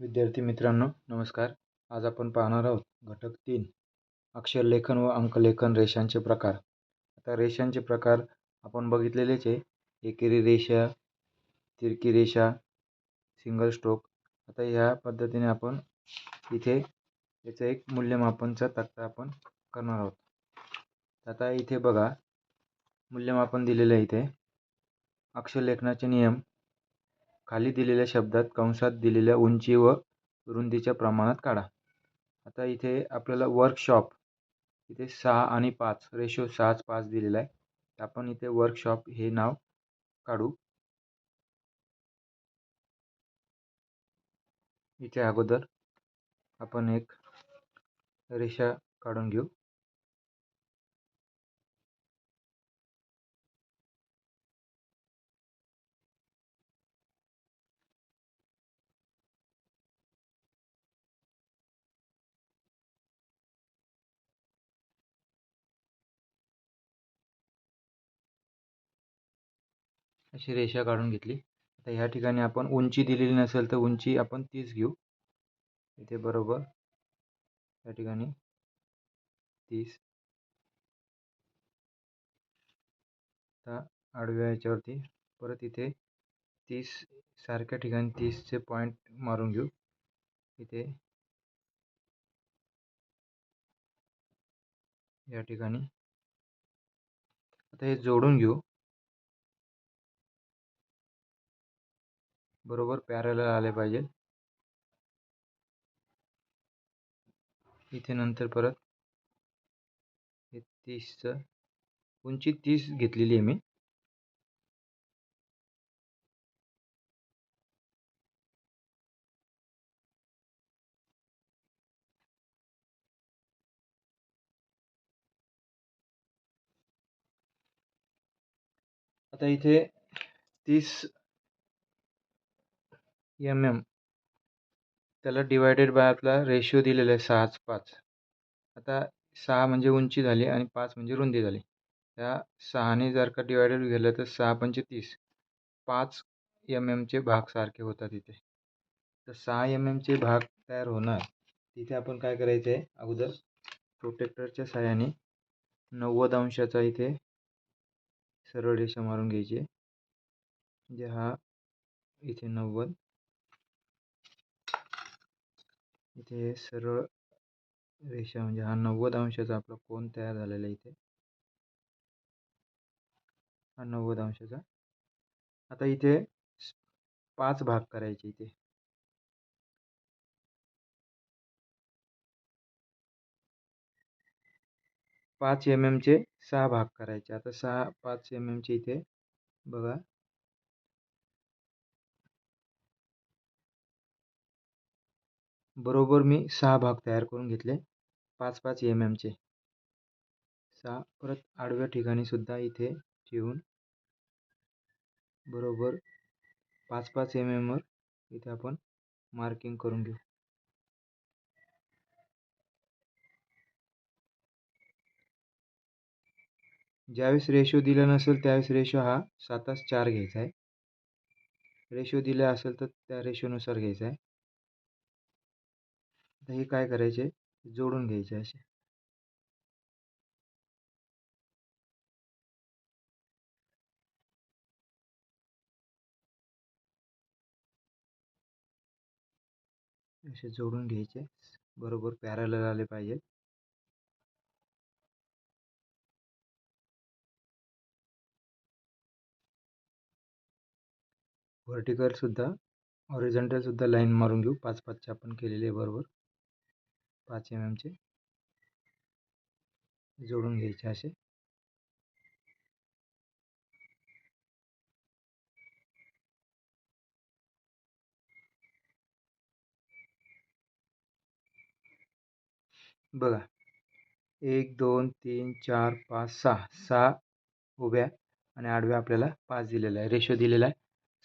विद्यार्थी मित्रांनो नमस्कार. आज आपण पाहणार आहोत घटक तीन अक्षरलेखन व अंकलेखन रेषांचे प्रकार. आता रेषांचे प्रकार आपण बघितलेलेच आहे. एकेरी रेषा तिरकी रेषा सिंगल स्ट्रोक. आता ह्या पद्धतीने आपण इथे याचं एक मूल्यमापनचा तक्ता आपण करणार आहोत. आता इथे बघा मूल्यमापन दिलेलं आहे इथे. अक्षरलेखनाचे नियम खाली दिलेल्या शब्दात कंसात दिलेल्या उंची व रुंदीच्या प्रमाणात काढा. आता इथे आपल्याला वर्कशॉप इथे सहा आणि पाच रेशो सहाच पाच दिलेला आहे. आपण इथे वर्कशॉप हे नाव काढू. इथे अगोदर आपण एक रेषा काढून घेऊ. अशी रेषा काढून घेतली. आता ह्या ठिकाणी आपण उंची दिलेली नसेल तर उंची आपण तीस घेऊ. इथे बरोबर. या ठिकाणी तीस. आता आडव्या याच्यावरती परत इथे तीस सारख्या ठिकाणी तीसचे पॉईंट मारून घेऊ. इथे या ठिकाणी. आता हे जोडून घेऊ. बरोबर पॅरल आले पाहिजे. इथे नंतर परत. हे तीसचं. उंची तीस घेतलेली आहे मी? आता इथे तीस एम एम त्याला डिवायडेड बाय आपला रेशिओ दिलेला आहे सहाच पाच. आता सहा म्हणजे उंची झाली आणि पाच म्हणजे रुंदी झाली. त्या सहाने जर का डिवायडेड गेलं तर सहा पंचे तीस. पाच एम एमचे भाग सारखे होतात इथे. तर सहा एम एमचे भाग तयार होणार. तिथे आपण काय करायचं आहे? अगोदर प्रोटेक्टरच्या साह्याने नव्वद अंशाचा इथे सरळ रेषा मारून घ्यायची जे म्हणजे हा इथे नव्वद. इथे सरळ रेषा म्हणजे हा नव्वद अंशाचा आपला कोण तयार झालेला इथे. हा नव्वद अंशाचा. आता इथे पाच भाग करायचे इथे. पाच एम एमचे सहा भाग करायचे. आता सहा पाच एम एमचे इथे बघा. बरोबर मी सहा भाग तयार करून घेतले. पाच पाच एम एमचे सहा परत आडव्या ठिकाणी सुद्धा इथे ठेवून. बरोबर. पाच पाच एम एमवर इथे आपण मार्किंग करून घेऊ. ज्यावेळेस रेशो दिला नसेल त्यावेळेस रेशो हा सातास चार घ्यायचा आहे. रेशो दिला असेल तर त्या रेशोनुसार घ्यायचा आहे. आता हे काय करायचे? जोडून घ्यायचे असे. असे जोडून घ्यायचे. बरोबर पॅरल आले पाहिजे. व्हर्टिकल सुद्धा ऑरिजेंटल सुद्धा लाईन मारून घेऊ. पाच पाचचे आपण केलेले बरोबर. पाच एम एमचे जोडून घ्यायचे असे. बघा. एक दोन तीन चार पाच सहा. सहा उभ्या आणि आडव्या आपल्याला पाच दिलेला आहे. रेशो दिलेला आहे.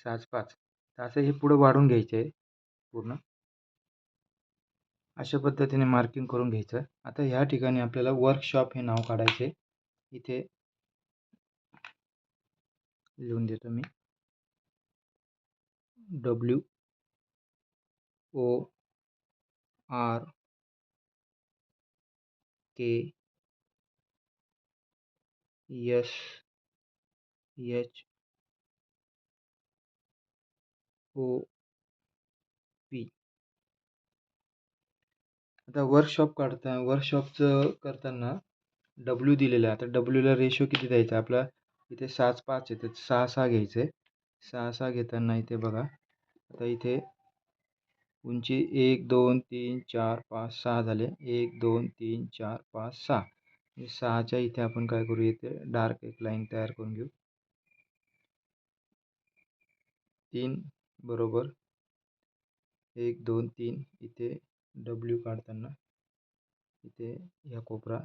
सहाच पाच. तर असं हे पुढं वाढून घ्यायचे आहे पूर्ण. अशा पद्धतीने मार्किंग करून घ्यायचं. आता ह्या ठिकाणी आपल्याला वर्कशॉप हे नाव काढायचे इथे लिहून देतो मी. W O R K S H O P आता वर्कशॉप काढता वर्कशॉपचं करताना डब्ल्यू दिलेलं आहे. आता डब्ल्यूला रेशो किती द्यायचा? आपला इथे सहाच पाच आहे तर सहा सहा घ्यायचं. आहे सहा सहा घेताना इथे बघा. आता इथे उंची एक दोन तीन चार पाच सहा झाले. एक दोन तीन चार पाच सहा. म्हणजे सहाच्या इथे आपण काय करू? इथे डार्क एक लाईन तयार करून घेऊ. तीन बरोबर. एक दोन तीन इथे डब्ल्यू काढताना इथे ह्या कोपरा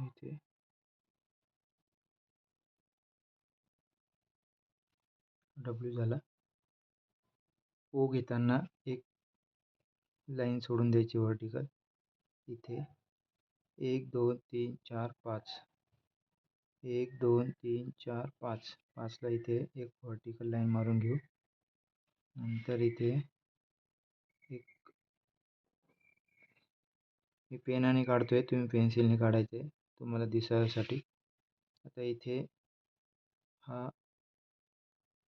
सहा इथे डब्ल्यू झाला. ओ घेताना एक लाईन सोडून द्यायची व्हर्टिकल इथे एक दोन तीन चार पाच. एक दोन तीन चार पाच. पाचला इथे एक व्हर्टिकल लाईन मारून घेऊ. नंतर इथे एक मी पेनाने काढतोय. तुम्ही पेन्सिलने काढायचे तुम्हाला दिसायसाठी. आता इथे हा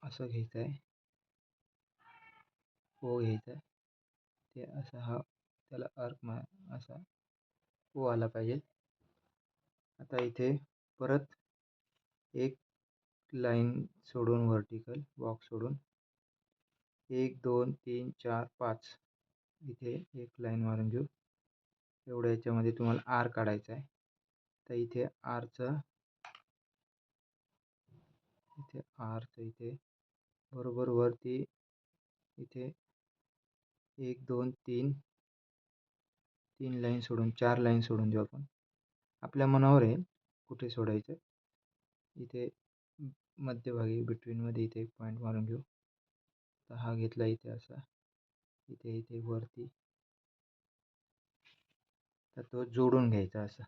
असं घ्यायचा आहे. ओ घ्यायचा आहे. ते असा हा त्याला अर्क मा असा ओ आला पाहिजे. आता इथे परत एक लाईन सोडून व्हर्टिकल बॉक्स सोडून एक दोन तीन चार पाच इथे एक लाईन मारून घेऊ. एवढ्या याच्यामध्ये तुम्हाला आर काढायचा आहे. तर इथे आरचं इथे आरचं इथे बरोबर वरती इथे एक दोन तीन तीन लाईन सोडून चार लाईन सोडून देऊ आपण. आपल्या मनावर आहे कुठे सोडायचं? इथे मध्यभागी बिटवीनमध्ये इथे एक पॉईंट मारून घेऊ. तर हा घेतला इथे असा. इथे इथे वरती. तर तो जोडून घ्यायचा असा.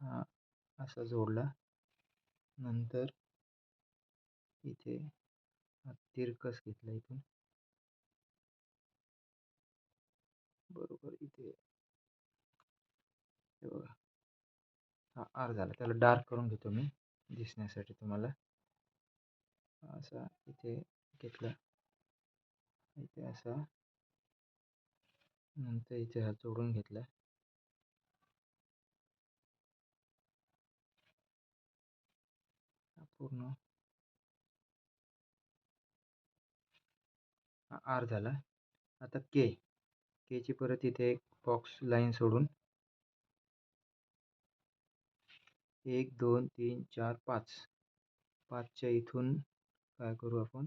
हा असा जोडला. नंतर इथे तिरकस घेतला इथून. बरोबर इथे. बघा. हा आर झाला. त्याला डार्क करून घेतो मी दिसण्यासाठी तुम्हाला. असा इथे घेतला. इथे असा. नंतर इथे हा जोडून घेतला. पूर्ण. आर झाला. आता के. केची परत इथे एक बॉक्स लाईन सोडून. एक, दोन, तीन, चार, पाच. पाचच्या इथून काय करू आपण?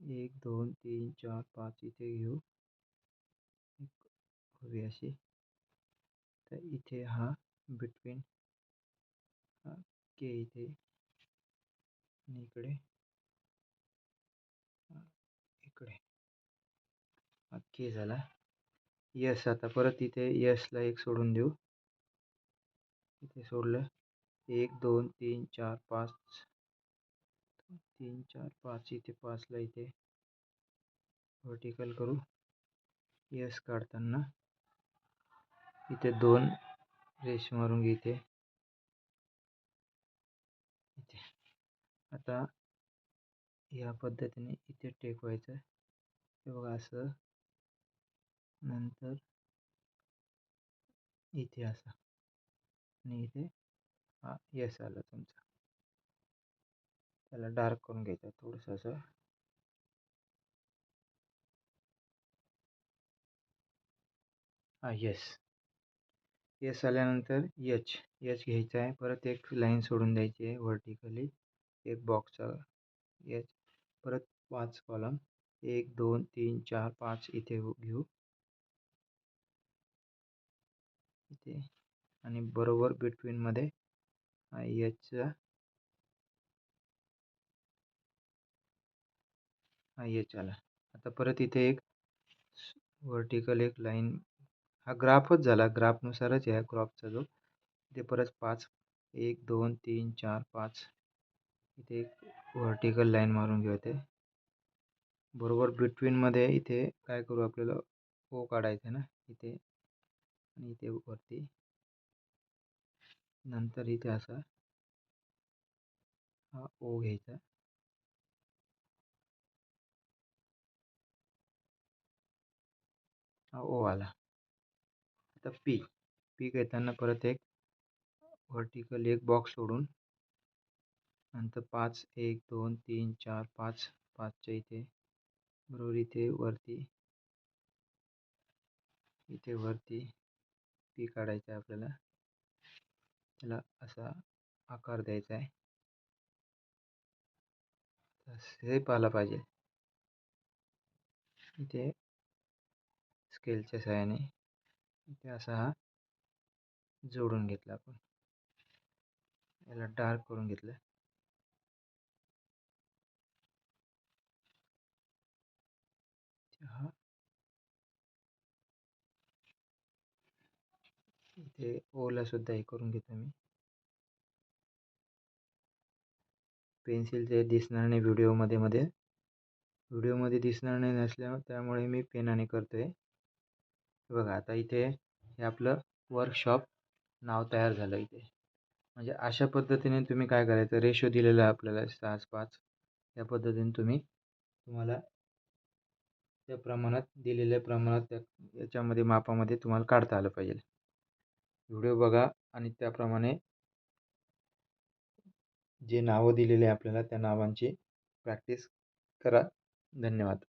एक, दोन, तीन, चार, पाच इथे घेऊ. हवी अशी. तर इथे हा बिटवीन के इथे. आणि इकडे. इकडे. ओके झाला. यस आता परत इथे यसला एक सोडून देऊ. इथे सोडलं. एक दोन तीन चार पाच. तीन चार पाच. इथे पाचला इथे. व्हर्टिकल करू. यस काढताना. इथे दोन रेश मारून घे आता या पद्धतीने इथे टेकवायचं हे बघा नंतर इथे असं. आणि इथे हा यस आला तुमचा. डार्क करून घ्यायचं थोडंसं हा यस यस आल्यानंतर यच. यच आहे. परत एक लाईन सोडून द्यायची आहे व्हर्टिकली एक बॉक्सचा यच परत पाच कॉलम एक दोन तीन चार पाच इथे हो, घेऊ. इथे. आणि बरोबर बिटवीनमध्ये याचा हा एच आला. आता परत इथे एक व्हर्टिकल एक लाईन हा ग्राफच झाला. ग्राफनुसारच आहे ग्राफचा जो. इथे परत पाच. एक दोन तीन चार पाच. इथे एक व्हर्टिकल लाईन मारून घेऊ इथे. बरोबर बिटवीनमध्ये इथे काय करू आपल्याला? ओ काढायचं ना? इथे आणि इथे वरती. नंतर इथे असा हा ओ घ्यायचा. हा ओ आला. आता पी पी घेताना परत एक व्हर्टिकल एक बॉक्स सोडून नंतर पाच एक दोन तीन चार पाच पाचच्या इथे. बरोबर इथे वरती. इथे वरती पी काढायचं आहे आपल्याला. त्याला असा आकार द्यायचा आहे. शेप आला पाहिजे. इथे स्केलच्या सहाय्याने इथे असा हा जोडून घेतला आपण. याला डार्क करून घेतलं हा हे ओलासुद्धा हे करून घेतो मी. पेन्सिलचे दिसणार नाही व्हिडिओमध्ये मध्ये व्हिडिओमध्ये दिसणार नाही नसल्यामुळे त्यामुळे मी पेनाने करतो आहे बघा आता इथे हे आपलं वर्कशॉप नाव तयार झालं इथे. म्हणजे अशा पद्धतीने तुम्ही काय करायचं? रेशो दिलेला आहे आपल्याला सहाच पाच. या पद्धतीने तुम्ही तुम्हाला त्या प्रमाणात दिलेल्या प्रमाणात त्या याच्यामध्ये मापामध्ये तुम्हाला काढता आलं पाहिजे. व्हिडिओ बघा आणि त्याप्रमाणे जे नावं दिलेले आपल्याला त्या नावांची प्रॅक्टिस करा. धन्यवाद.